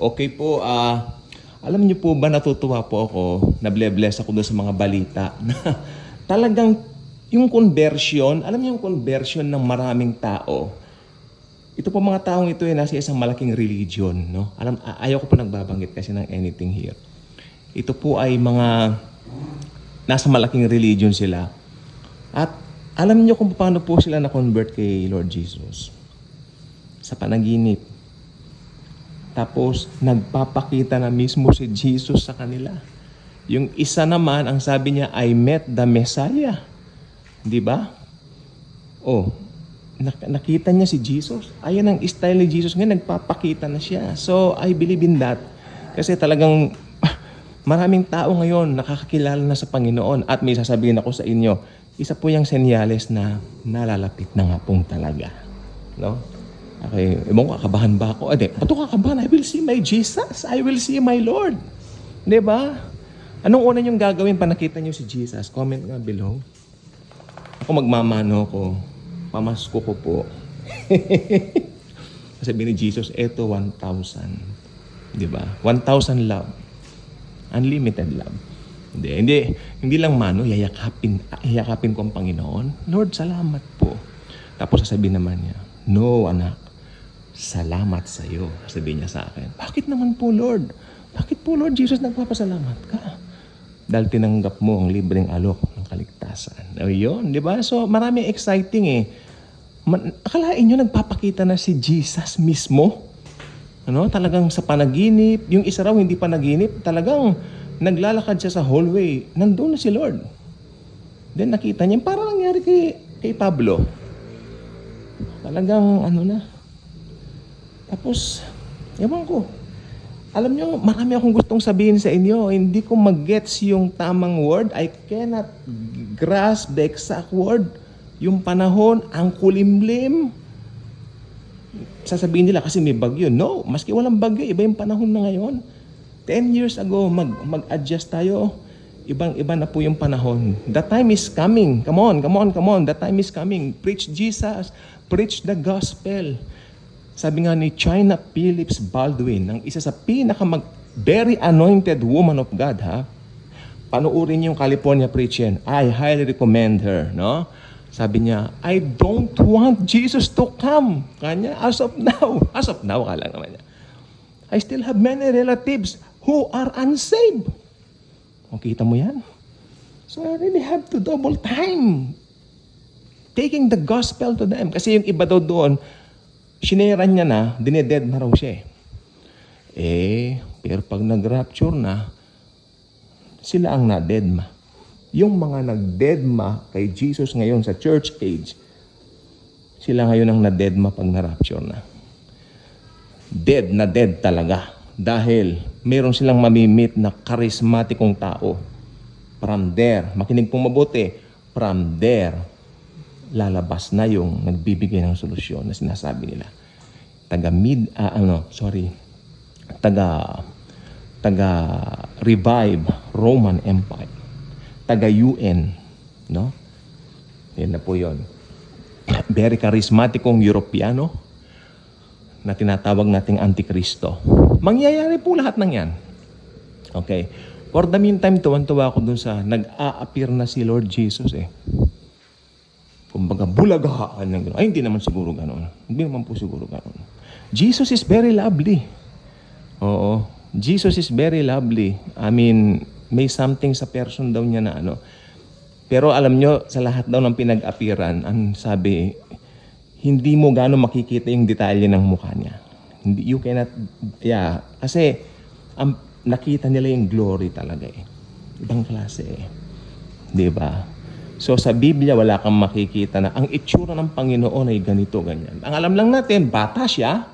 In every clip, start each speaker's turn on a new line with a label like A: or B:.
A: Okay po, ah alam niyo po ba natutuwa po ako, nable-bless ako doon sa mga balita na talagang yung conversion, alam niyo yung conversion ng maraming tao. Ito po mga taong ito ay nasa isang malaking religion, no? Alam ayaw ko po nagbabanggit kasi ng anything here. Ito po ay mga nasa malaking religion sila. At alam niyo kung paano po sila na-convert kay Lord Jesus? Sa panaginip. Tapos, nagpapakita na mismo si Jesus sa kanila. Yung isa naman, ang sabi niya, I met the Messiah. Di ba? Oh, nak- nakita niya si Jesus. Ayan ang style ni Jesus ngayon, nagpapakita na siya. So, I believe in that. Kasi talagang maraming tao ngayon nakakakilala na sa Panginoon. At may sasabihin ako sa inyo, isa po yung senyales na nalalapit na nga pong talaga. No? Okay, ibang kakabahan ba ako? Ade, ba't ako kakabahan? I will see my Jesus. I will see my Lord. Di ba? Anong una niyong gagawin pa nakita niyo si Jesus? Comment nga below. Ako magmamano ko. Pamasko ko po. Sabi ni Jesus, eto 1,000. Di ba? 1,000 love. Unlimited love. Hindi, hindi, hindi lang mano, yayakapin, yayakapin ko ang Panginoon. Lord, salamat po. Tapos sasabihin naman niya, No, anak, salamat sa iyo. Sabihin niya sa akin, bakit naman po, Lord? Bakit po, Lord Jesus, nagpapasalamat ka? Dahil tinanggap mo ang libreng alok ng kaligtasan. O yun, di ba? So, marami exciting eh. Man, akalain nyo, nagpapakita na si Jesus mismo. Ano, talagang sa panaginip, yung isa raw hindi panaginip, talagang naglalakad siya sa hallway. Nandun na si Lord. Then nakita niya, parang nangyari kay, kay Pablo. Talagang ano na. Tapos, ewan ko. Alam nyo, marami akong gustong sabihin sa inyo. Hindi ko mag-gets yung tamang word. I cannot grasp the exact word. Yung panahon, ang kulimlim. Sasabihin nila kasi may bagyo. No, maski walang bagyo, iba yung panahon na ngayon. 10 years ago, mag, mag-adjust tayo. Ibang-iba na po yung panahon. The time is coming. Come on, come on, come on. The time is coming. Preach Jesus. Preach the gospel. Sabi nga ni China Phillips Baldwin, ang isa sa pinaka mag, very anointed woman of God, ha? Panuorin niyo yung California Preaching. I highly recommend her, no? Sabi niya, I don't want Jesus to come. Kanya, as of now. As of now, kala naman niya. I still have many relatives who are unsaved. Kita mo yan? So I really have to double time taking the gospel to them. Kasi yung iba daw doon, sineran niya na, dineded na raw siya eh. Eh, pero pag nag-rapture na, sila ang na-deadma. Yung mga nag-deadma kay Jesus ngayon sa church age, sila ngayon ang na-deadma pag na-rapture na. Dead na dead talaga. Dahil meron silang mamimit na karismatikong tao. From there, makinig pong mabuti, from there, lalabas na yung nagbibigay ng solusyon na sinasabi nila. Taga mid, ah, ano, sorry, taga, taga revive Roman Empire. Taga UN, no? Yan na po yon. Very charismatikong Europeano na tinatawag nating Antikristo. Mangyayari po lahat ng yan. Okay. For the meantime, tuwan-tuwa ako dun sa nag-a-appear na si Lord Jesus eh. Kumbaga, bulagahaan ng gano'n. Ay, hindi naman siguro gano'n. Hindi naman po siguro gano'n. Jesus is very lovely. Oo. Jesus is very lovely. I mean, may something sa person daw niya na ano. Pero alam nyo, sa lahat daw ng pinag-apiran, ang sabi, hindi mo gano'n makikita yung detalye ng mukha niya. Hindi, you cannot, yeah. Kasi, ang, nakita nila yung glory talaga eh. Ibang klase eh. Ba? So sa Biblia, wala kang makikita na ang itsura ng Panginoon ay ganito, ganyan. Ang alam lang natin, bata siya.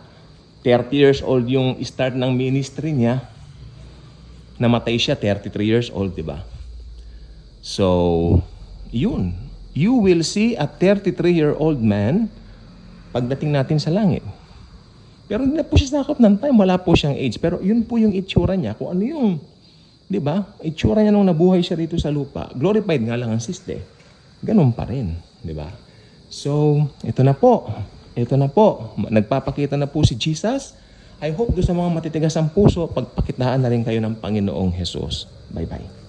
A: 30 years old yung start ng ministry niya. Namatay siya, 33 years old, di ba? So, yun. You will see a 33-year-old man pagdating natin sa langit. Pero hindi na po siya sakop ng time. Wala po siyang age. Pero yun po yung itsura niya. Kung ano yung, di ba? Itsura niya nung nabuhay siya rito sa lupa. Glorified nga lang ang siste. Ganun pa rin. Di ba? So, ito na po. Ito na po. Nagpapakita na po si Jesus. I hope doon sa mga matitigas ang puso, pagpakitaan na rin kayo ng Panginoong Jesus. Bye-bye.